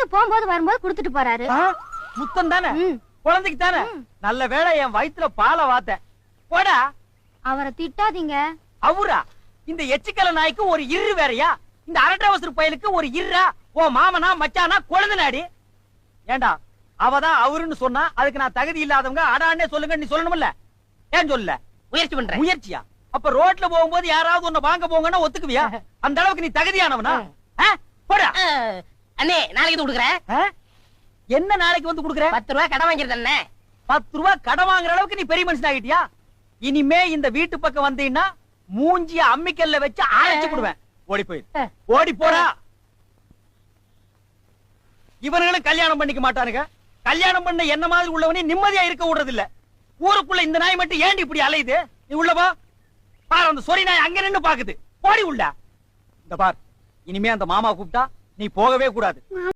எப்பயாவது போகும்போது வரும்போது குடுத்துட்டு போறாரு. முத்தம் தானே. குழந்தைக்கு தானே. நல்ல வேளை என் வயித்துல பாலை வாத்தேன். போடா. அவரை திட்டாதீங்க. அவுரா இந்த எச்சிக்கல நாய்க்கு ஒரு இரு வேறயா? இந்த அரட்டவசர் பயலுக்கு ஒரு இருரா ஓ மாமனா மச்சானா குழந்தைனாடி ஏண்டா அவதான் அவருன்னு சொன்னா அதுக்கு நான் தகுதி இல்லாதவங்க அடான்னே சொல்லுங்க நீ சொல்லணும்ல ஏன் சொல்லல? முயற்சி பண்றேன். முயற்சியா? அப்ப ரோட்ல போகும்போது யாராவது உன்னை வாங்க போங்கன்னா ஒத்துக்குவியா? அந்த அளவுக்கு நீ தகுதியானவனா? போடா. அண்ணே நாளைக்கு கொடுக்குறேன். ஆ? என்ன நாளைக்கு வந்து குடுக்குற? பத்து ரூபாய் கடன் வாங்கிருது அண்ணே. பத்து ரூபாய் கடன் வாங்குற அளவுக்கு நீ பெரிய மனுஷன் ஆகிட்டியா இனிமே இந்த வீட்டு பக்கம் வந்தீங்கன்னா மூஞ்சிய அம்மிக்கல்ல வச்சு அரைச்சு விடுவேன் ஓடி போயிரு. ஓடி போடா. இவர்களும் கல்யாணம் பண்ணிக்க மாட்டானுங்க. கல்யாணம் பண்ண என்ன மாதிரி உள்ளவனே நிம்மதியா இருக்க விடுறது இல்ல ஊருக்குள்ள இந்த நாய் மட்டும் ஏண்டி இப்படி அலையுது? நீ உள்ள போ. பாரு அந்த சொறி நாய் அங்க நின்னு பாக்குது. ஓடி உள்ள. இந்த பார் இனிமே அந்த மாமா கூப்பிட்டா நீ போகவே கூடாது.